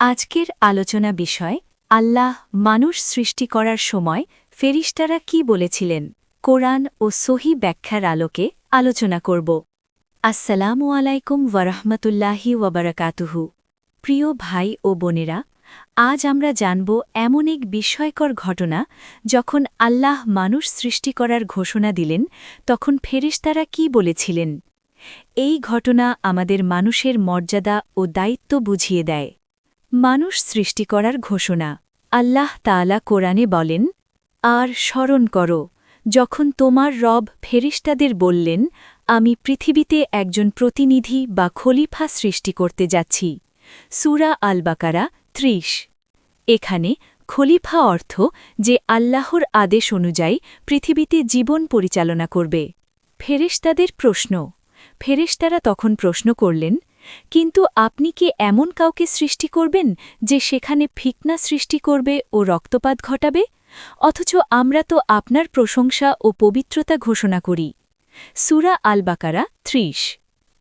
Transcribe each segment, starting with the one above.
আজকের আলোচনা বিষয়, আল্লাহ মানুষ সৃষ্টি করার সময় ফেরিস্তারা কি বলেছিলেন? কোরআন ও সহি ব্যাখ্যার আলোকে আলোচনা করব। আসসালামু আলাইকুম ওয়ারহমতুল্লাহি ওয়াবারাকাতুহু। প্রিয় ভাই ও বোনেরা, আজ আমরা জানব এমন এক বিস্ময়কর ঘটনা যখন আল্লাহ মানুষ সৃষ্টি করার ঘোষণা দিলেন, তখন ফেরিস্তারা কি বলেছিলেন? এই ঘটনা আমাদের মানুষের মর্যাদা ও দায়িত্ব বুঝিয়ে দেয়। মানুষ সৃষ্টি করার ঘোষণা। আল্লাহ তাআলা কোরআনে বলেন, আর স্মরণ করো, যখন তোমার রব ফেরিস্তাদের বললেন, আমি পৃথিবীতে একজন প্রতিনিধি বা খলিফা সৃষ্টি করতে যাচ্ছি। সুরা আল বাকারা ত্রিশ। এখানে খলিফা অর্থ যে আল্লাহর আদেশ অনুযায়ী পৃথিবীতে জীবন পরিচালনা করবে। ফেরেশতাদের প্রশ্ন। ফেরেশতারা তখন প্রশ্ন করলেন কিন্তু আপনি কি এমন কাউকে সৃষ্টি করবেন যে সেখানে ফিকনা সৃষ্টি করবে ও রক্তপাত ঘটাবে? অথচ আমরা তো আপনার প্রশংসা ও পবিত্রতা ঘোষণা করি। সুরা আল বাকারা ত্রিশ।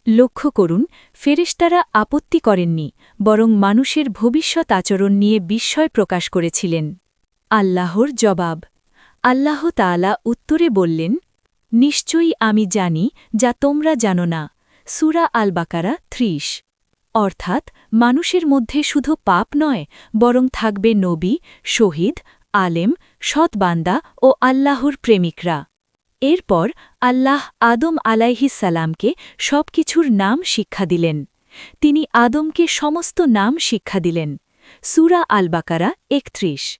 লক্ষ্য করুন, ফেরেশতারা আপত্তি করেননি, বরং মানুষের ভবিষ্যৎ আচরণ নিয়ে বিস্ময় প্রকাশ করেছিলেন। আল্লাহর জবাব। আল্লাহ তাআলা উত্তরে বললেন, নিশ্চয়ই আমি জানি যা তোমরা জানো না। সুরা আল বাকারা ত্রিশ। অর্থাৎ, মানুষের মধ্যে শুধু পাপ নয়, বরং থাকবে নবী, শহীদ, আলেম সৎবান্দা ও আল্লাহর প্রেমিকরা। এরপর, আল্লাহ আদম আলাইহিসালামকে সব কিছুর নাম শিক্ষা দিলেন। তিনি আদমকে সমস্ত নাম শিক্ষা দিলেন। সুরা আল বাকারা একত্রিশ।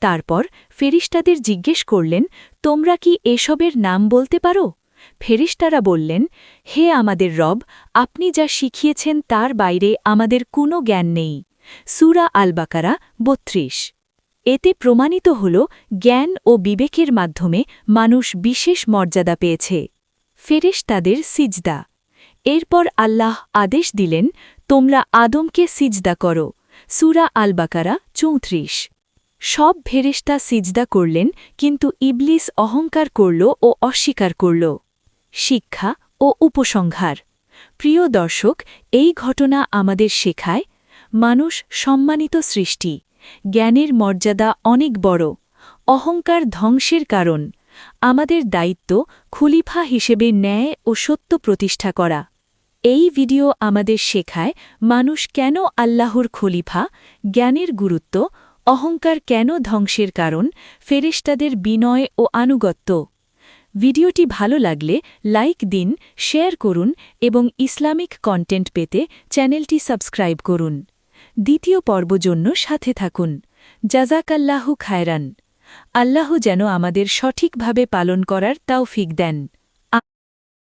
তারপর, ফেরিস্তাদের জিজ্ঞেস করলেন, তোমরা কি এসবের নাম বলতে পারো? ফেরিস্তারা বললেন, হে আমাদের রব, আপনি যা শিখিয়েছেন তার বাইরে আমাদের কোনো জ্ঞান নেই। সুরা আল বাকারা বত্রিশ। এতে প্রমাণিত হল জ্ঞান ও বিবেকের মাধ্যমে মানুষ বিশেষ মর্যাদা পেয়েছে। ফেরেশ তাদের সিজদা। এরপর আল্লাহ আদেশ দিলেন, তোমরা আদমকে সিজদা করো। সুরা আল বাকারা চৌত্রিশ। সব ফেরেশতা সিজদা করলেন, কিন্তু ইবলিস অহংকার করল ও অস্বীকার করল। শিক্ষা ও উপসংহার। প্রিয় দর্শক, এই ঘটনা আমাদের শেখায় মানুষ সম্মানিত সৃষ্টি, জ্ঞানের মর্যাদা অনেক বড়, অহংকার ধ্বংসের কারণ, আমাদের দায়িত্ব খুলিফা হিসেবে ন্যায় ও সত্য প্রতিষ্ঠা করা। এই ভিডিও আমাদের শেখায় মানুষ কেন আল্লাহর খলিফা, জ্ঞানের গুরুত্ব, অহংকার কেন ধ্বংসের কারণ, ফেরেশতাদের বিনয় ও আনুগত্য। ভিডিওটি ভালো লাগলে লাইক দিন, শেয়ার করুন এবং ইসলামিক কন্টেন্ট পেতে চ্যানেলটি সাবস্ক্রাইব করুন। দ্বিতীয় পর্ব জন্য সাথে থাকুন। জাজাকাল্লাহু খায়রান। আল্লাহ যেন আমাদের সঠিকভাবে পালন করার তাওফিক দেন।